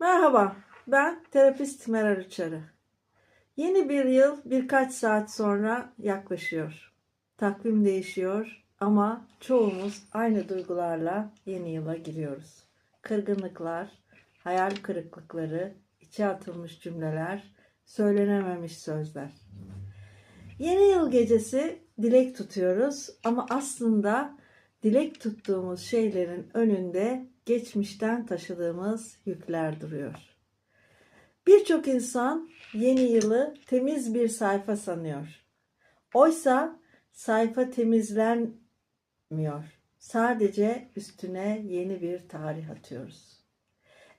Merhaba, ben terapist Meral Uçarı. Yeni bir yıl birkaç saat sonra yaklaşıyor. Takvim değişiyor ama çoğumuz aynı duygularla yeni yıla giriyoruz. Kırgınlıklar, hayal kırıklıkları, içe atılmış cümleler, söylenememiş sözler. Yeni yıl gecesi dilek tutuyoruz ama aslında dilek tuttuğumuz şeylerin önünde geçmişten taşıdığımız yükler duruyor. Birçok insan yeni yılı temiz bir sayfa sanıyor. Oysa sayfa temizlenmiyor. Sadece üstüne yeni bir tarih atıyoruz.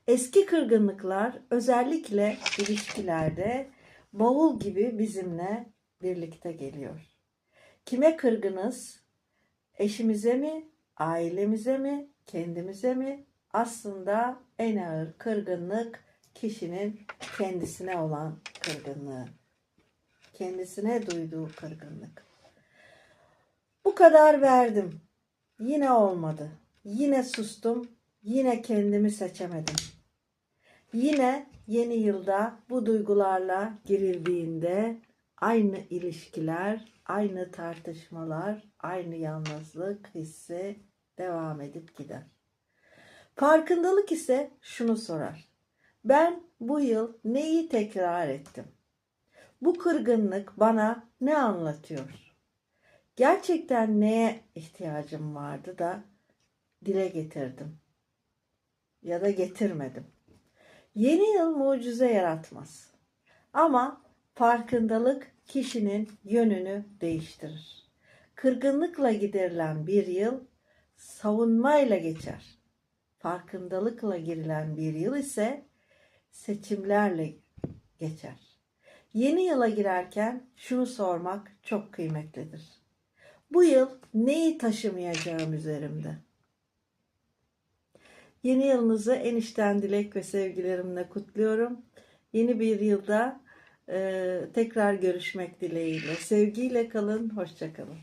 Eski kırgınlıklar özellikle ilişkilerde bavul gibi bizimle birlikte geliyor. Kime kırgınız? Eşimize mi, ailemize mi, kendimize mi? Aslında en ağır kırgınlık kişinin kendisine olan kırgınlığı. Kendisine duyduğu kırgınlık. Bu kadar verdim. Yine olmadı. Yine sustum. Yine kendimi seçemedim. Yine yeni yılda bu duygularla girildiğinde aynı ilişkiler, aynı tartışmalar, aynı yalnızlık hissi devam edip gider. Farkındalık ise şunu sorar. Ben bu yıl neyi tekrar ettim? Bu kırgınlık bana ne anlatıyor? Gerçekten neye ihtiyacım vardı da dile getirdim ya da getirmedim. Yeni yıl mucize yaratmaz. Ama farkındalık kişinin yönünü değiştirir. Kırgınlıkla giderilen bir yıl savunmayla geçer. Farkındalıkla girilen bir yıl ise seçimlerle geçer. Yeni yıla girerken şunu sormak çok kıymetlidir. Bu yıl neyi taşımayacağım üzerimde? Yeni yılınızı en içten dilek ve sevgilerimle kutluyorum. Yeni bir yılda e, tekrar görüşmek dileğiyle. Sevgiyle kalın, hoşçakalın.